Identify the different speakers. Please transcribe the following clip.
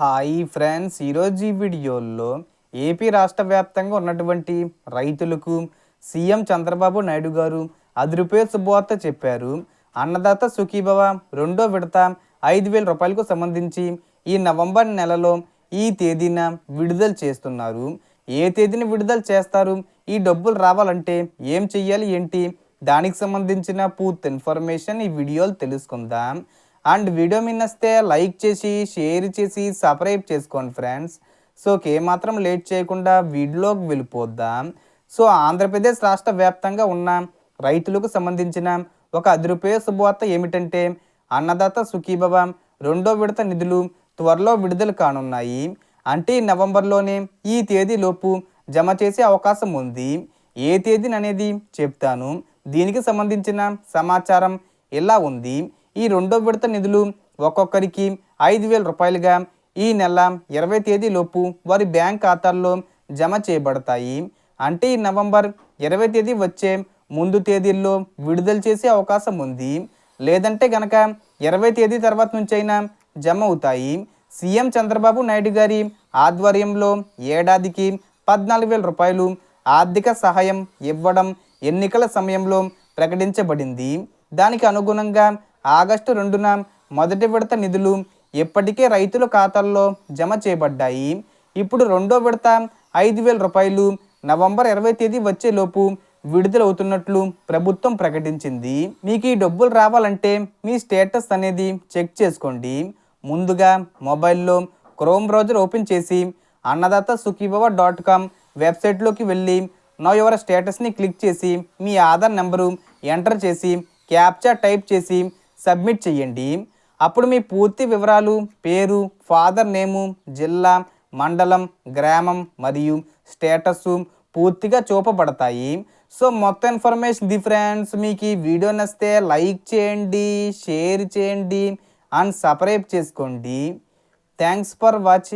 Speaker 1: Hi friends ఈరోజు ఈ వీడియోలో ఏపీ రాష్ట్ర వ్యాప్తంగా ఉన్నటువంటి రైతులకు సీఎం చంద్రబాబు నాయుడు గారు అది శుభవార్త చెప్పారు. అన్నదాత సుఖీభవ రెండో విడత ఐదు వేల రూపాయలకు సంబంధించి ఈ నవంబర్ నెలలో ఈ తేదీన విడుదల చేస్తున్నారు. ఏ తేదీన విడుదల చేస్తారు? ఈ డబ్బులు రావాలంటే ఏం చెయ్యాలి? ఏంటి? దానికి సంబంధించిన పూర్తి ఇన్ఫర్మేషన్ ఈ వీడియోలు తెలుసుకుందాం. అండ్ వీడియో మిన్నస్తే లైక్ చేసి షేర్ చేసి సబ్స్క్రైబ్ చేసుకోండి ఫ్రెండ్స్. సో ఏమాత్రం లేట్ చేయకుండా వీడియోకి వెళ్ళిపోద్దాం. సో ఆంధ్రప్రదేశ్ రాష్ట్ర వ్యాప్తంగా ఉన్న రైతులకు సంబంధించిన ఒక అది శుభవార్త ఏమిటంటే అన్నదాత సుఖీభవ రెండో విడత నిధులు త్వరలో విడుదల కానున్నాయి. అంటే నవంబర్లోనే ఈ తేదీలోపు జమ చేసే అవకాశం ఉంది. ఏ తేదీని అనేది చెప్తాను. దీనికి సంబంధించిన సమాచారం ఇలా ఉంది? ఈ రెండో విడత నిధులు ఒక్కొక్కరికి ఐదు వేల రూపాయలుగా ఈ నెల ఇరవై తేదీలోపు వారి బ్యాంక్ ఖాతాల్లో జమ చేయబడతాయి. అంటే ఈ నవంబర్ ఇరవై తేదీ వచ్చే ముందు తేదీల్లో విడుదల చేసే అవకాశం ఉంది. లేదంటే గనక ఇరవై తేదీ తర్వాత నుంచైనా జమ అవుతాయి. సీఎం చంద్రబాబు నాయుడు గారి ఆధ్వర్యంలో ఏడాదికి పద్నాలుగు వేల రూపాయలు ఆర్థిక సహాయం ఇవ్వడం ఎన్నికల సమయంలో ప్రకటించబడింది. దానికి అనుగుణంగా ఆగస్టు రెండున మొదటి విడత నిధులు ఇప్పటికే రైతుల ఖాతాల్లో జమ చేయబడ్డాయి. ఇప్పుడు రెండో విడత ఐదు వేల రూపాయలు నవంబర్ ఇరవై తేదీ వచ్చేలోపు విడుదలవుతున్నట్లు ప్రభుత్వం ప్రకటించింది. మీకు ఈ డబ్బులు రావాలంటే మీ స్టేటస్ అనేది చెక్ చేసుకోండి. ముందుగా మొబైల్లో క్రోమ్ బ్రౌజర్ ఓపెన్ చేసి అన్నదాత సుఖీభవ డాట్ కామ్ వెబ్సైట్లోకి వెళ్ళి నా యువర్ స్టేటస్ని క్లిక్ చేసి మీ ఆధార్ నెంబరు ఎంటర్ చేసి క్యాప్చా టైప్ చేసి సబ్మిట్ చేయండి. అప్పుడు మీ పూర్తి వివరాలు పేరు ఫాదర్ నేము జిల్లా మండలం గ్రామం మరియు స్టేటస్ పూర్తిగా చూపబడతాయి. సో మొత్తం ఇన్ఫర్మేషన్ ది ఫ్రెండ్స్. మీకు ఈ వీడియో నచ్చితే లైక్ చేయండి షేర్ చేయండి అండ్ సబ్స్క్రైబ్ చేసుకోండి. Thanks for watching.